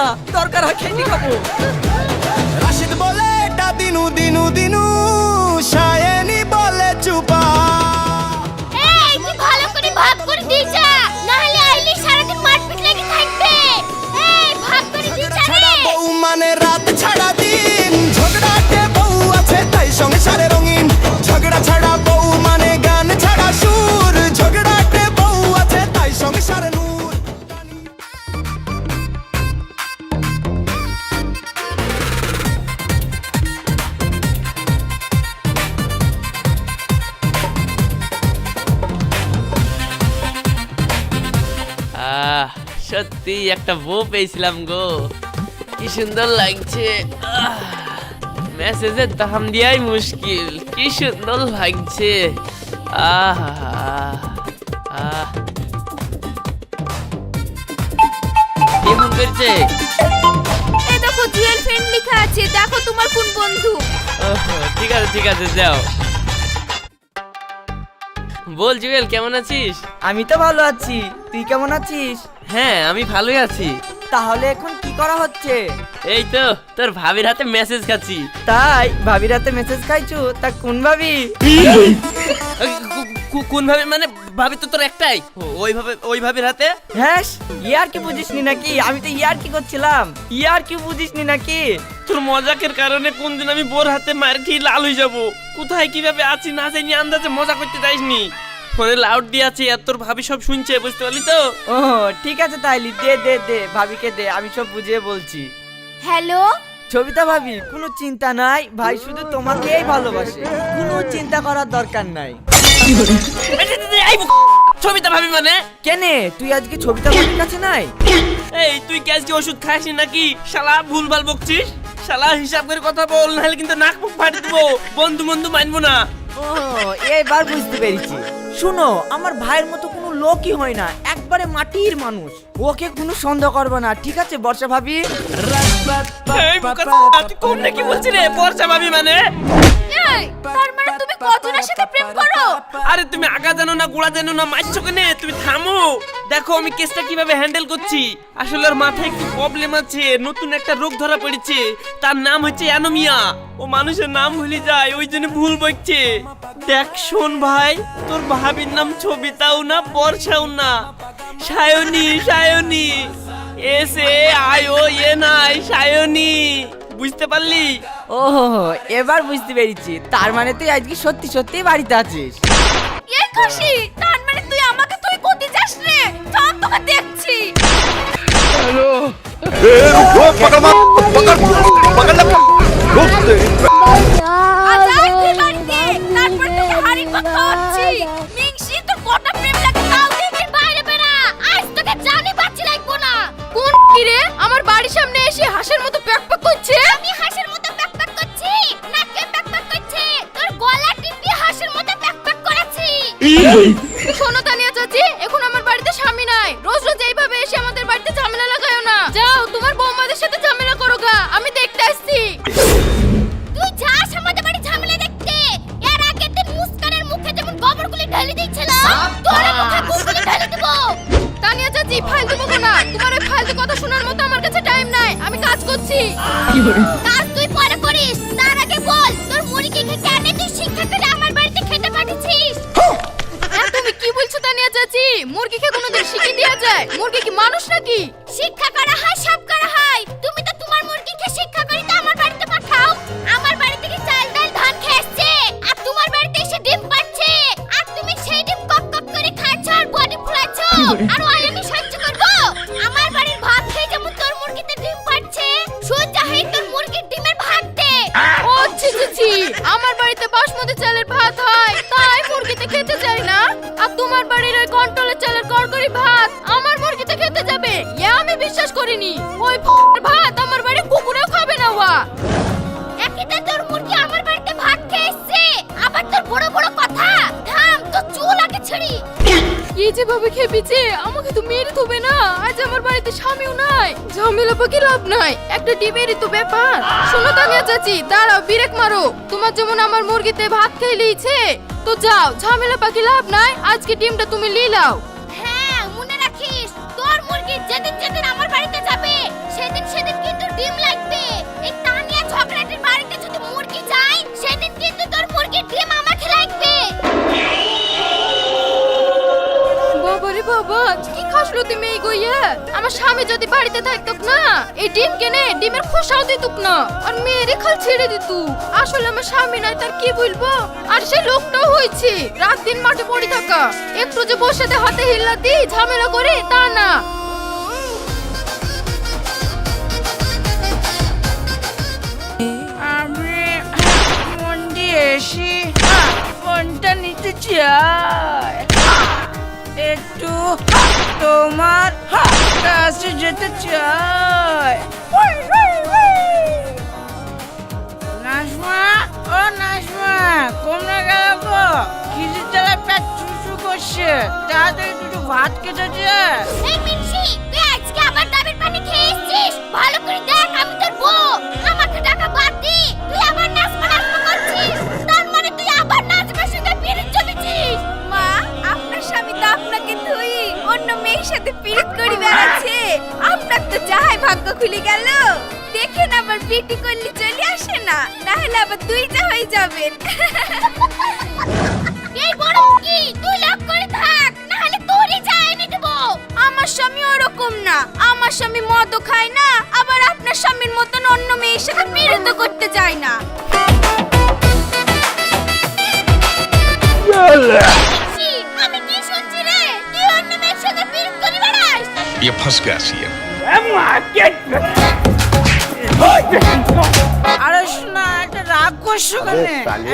না দরকার হয় খেয়ে খাব। রাশিদ বলে এটা দিনু দিনু দিনু শায়েনি সত্যি একটা বউ পেয়েছিলাম গো। কি সুন্দর লাগছে। মেসেজের দাম দেওয়াই মুশকিল। কি সুন্দর লাগছে। আহ আহ। কে ফোন করছে? এই দেখো জুয়েল ফ্রেন্ড লেখা আছে। দেখো তোমার কোন বন্ধু। ঠিক আছে ঠিক আছে যাও। বল জুয়েল কেমন আছিস? আমি তো ভালো আছি। তুই কেমন আছিস? হ্যাঁ আমি ভালোই আছি। তাহলে এখন কি করা হচ্ছে? এই তো তোর ভাবির হাতে মেসেজ খাচ্ছি। তাই ভাবির হাতে মেসেজ খাইছু? তা কোন ভাবি? কোন ভাবে? মানে ভাবি তো তোর একটাই। ও- ওই ভাবে ওই ভাবির হাতে? হ্যাঁ ইয়ার কি বুঝিসনি নাকি? আমি তো ইয়ার কি করছিলাম? ইয়ার কি বুঝিসনি নাকি? তোর মজাকের কারণে কোন দিন আমি বোর হাতে মার খেয়ে লাল হয়ে যাব। কোথায় কীভাবে আছি না জানি আন্দাজে মজা করতে যাইসনি। ফোনে লাউড দিয়ে আছে আর তোর ভাবি সব শুনছে বুঝতে পারলি তো? ও ঠিক আছে তাইলি দে দে দে ভাবিকে দে আমি সব বুঝিয়ে বলছি। হ্যালো? ছবিতা ভাবি কোনো চিন্তা নাই ভাই শুধু তোমাকেই ভালোবাসে কোনো চিন্তা করার দরকার নাই। ছবিটা ভাবি মানে? কেনে তুই আজকে ছবিতা ভাবির কাছে নাই? এই তুই কি আজকে ওষুধ খাসনি নাকি? শালা ভুলভাল বকছিস? শালা হিসাব করে কথা বল নাহলে কিন্তু নাক মুখ ফাটি দেবো। বন্ধু বন্ধু মানবো না। ও এবার বুঝতে পেরেছি। শুনো আমার ভাইয়ের মতো কোনো লোকই হয় না একবারে মাটির মানুষ। ওকে কোনো সন্দেহ করবে না ঠিক আছে বর্ষা ভাবি? এই বোকা তুই কোন নাকি বলছিস রে বর্ষা ভাবি মানে? এই তার মানে তুমি কজনের সাথে প্রেম করো? আরে, তুমি আগা জানো না, গোড়া জানো না, মারছো কেনে? তুমি থামো। দেখো আমি কেসটা কীভাবে হ্যান্ডেল করছি। আসলে ওর মাথায় একটু প্রবলেম আছে, নতুন একটা রোগ ধরা পড়েছে। তার নাম হচ্ছে অ্যানোমিয়া। ও মানুষের নাম ভুলে যায়, ওই জন্য ভুল বকছে। দেখ, শোন ভাই, তোর ভাবির নাম ছবিতাও না, বর্ষাও না। Sayani Sayani. S A I O এ নাই সায়নী। বুঝতে পারলি? ও এবার বুঝতে পেরেছি। তার মানে তুই আজকে সত্যি সত্যি বাড়িতে আছিস? এই খুশি? তার মানে তুই আমাকে তুই কোথায় যাস রে? চল তোকে দেখছি। আজ আয় তুই বাড়িতে? শোনো যায়। মুরগি কি মানুষ নাকি? শিক্ষা করা হয় সব করা বিশ্বাস ওই ভাত আমার বাড়ি কুকুরেও খাবে না ওয়া। একিতে তোর মুরগি আমার বাড়িতে ভাত খেয়ে এসছে। আবার তোর বড় বড় কথা। থাম তো চুল আগে ছিড়ি। এই যে ভাবে খেপিছে আমাকে তো মেরে থবে না। আজ আমার বাড়িতে স্বামীও নাই। ঝামেলা পাকি লাভ নাই? একটা ডিমেরই তো ব্যাপার। শোনো তানিয়া চাচি দাঁড়াও বিরেক মারো। তোমার যেমন আমার মুরগিতে ভাত খেয়ে লিয়েছে তো যাও ঝামেলা পাকি লাভ নাই? আজকে ডিমটা তুমি লিলাও হ্যাঁ মনে রাখিস তোর মুরগি যেদিন যেদিন কিন্তু তোর মুরগির ডিম আমাকে লাগবে। বাবারে বাবা, কি খাসলো তুমি এই গইয়া? আমার স্বামী যদি বাড়িতে থাকতো না, এই ডিম কেনে ডিমের খোসাও দিতুক না, আর মেয়েরে খাল ছেড়ে দিতু। আসলে আমার স্বামী নাই, তার কি বলব? আর সে লোকটাও হয়েছে, রাত দিন মাঠে পড়ে থাকা। একটু যে বসে হাতে হিল্লা দি ঝামেলা করে, তা না। ফোনটা নিতে চাই একটু তোমার কাছে যেতে নাজমা, ও পেট করছে। তাড়াতাড়ি দুটো ভাত খেতে ভাগ্য খুলে গেল দেখেন আবার পিটি করলে চলে আসে না না হলে আবার দুইটা হয়ে যাবেন এই বড় কি তুই লাভ করে থাক না হলে তোরই যায় নি দেব আমার স্বামী ওরকম না আমার স্বামী মদও খায় না আবার আপনার স্বামীর মতন অন্য মেয়ের সাথে বিরত করতে যায় না আমি কি শুনছি রে তুই অন্য মেয়ের সাথে বিরত করে বেড়াস ये फंस गया सीएम আরে শোনা এটা রাগ করছ কেন?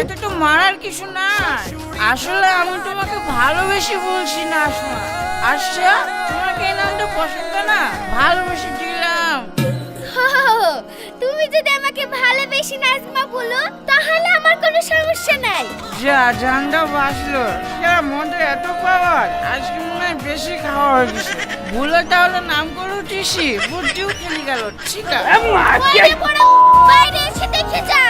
এটা তো মারার কিছু না আসলে আমি তোমাকে ভালোবেসে বলছি না শোনা। আচ্ছা তোমাকে এই নামটা পছন্দ না? ভালোবেসে দিলাম। তুমি যদি আমাকে ভালোবেসে নাজমা বলো তাহলে আমার কোনো সমস্যা নাই। যা জানটা বাঁচলো। সেটা মধ্যে এত পাওয়ার। আজকে মনে হয় বেশি খাওয়া হয়ে গেছে। ভুলে তাহলে নাম করো টিসি। বুদ্ধিও খেলি গেল। ঠিক আছে। বাইরে এসে দেখে যা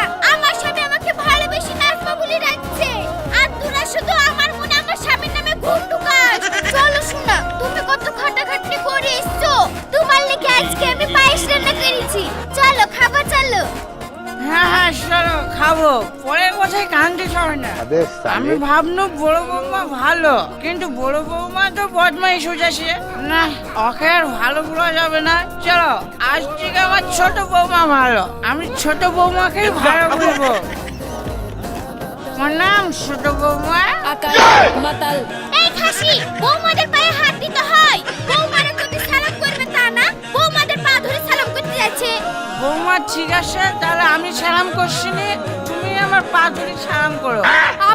আমি ভাবনু বড় বৌমা ভালো কিন্তু বড় বৌমা তো বদমাইশ হয়েছে না ওকে আর ভালো বলা যাবে না। চলো আজ থেকে আমার ছোট বৌমা ভালো। আমি ছোট বৌমাকে ভালো বলব। আমার নাম ছোট বৌমা। এই খাসি বৌমাদের পায়ে হাত দিতে হয়। বৌমারা সালাম করবে তা না। বৌমাদের পা ধরে সালাম করতে যাচ্ছে। বৌমা ঠিক আছে তাহলে আমি সালাম করছি নে, পা মিনিট সালাম করো।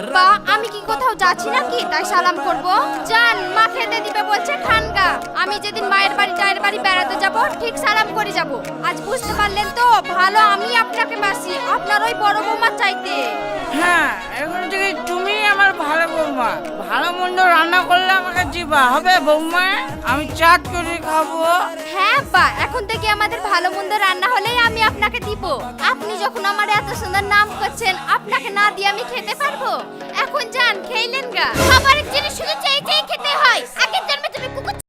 আব্বা আমি কি কোথাও যাচ্ছি নাকি? তাই সালাম করব। জান মা খেতে দিবে বলছে খানগা আমি যেদিন মায়ের বাড়ি টায়ের বাড়ি বেড়াতে যাব ঠিক সালাম করে যাব। আজ বুঝতে পারলেন তো ভালো আমি আপনাকে বাসি আপনার ওই বড় বৌমা চাইতে। হ্যাঁ এখন থেকে তুমি আমার ভালো বৌমা ভালো মন্দ রান্না করলে আমাকে দিবা। হবে বৌমা আমি চাট করে খাব। হ্যাঁ আব্বা এখন থেকে আমাদের ভালো মন্দ রান্না হলেই আমি আপনাকে দিব। আপনি যখন আমার এত সুন্দর নাম করছেন আপনাকে না দিয়ে আমি খেতে পারব? এখন যান খেলেন গা। খাবারের জিনিস শুধু চেয়ে চেয়ে খেতে হয়। আগের জন্মে তুমি কুকুর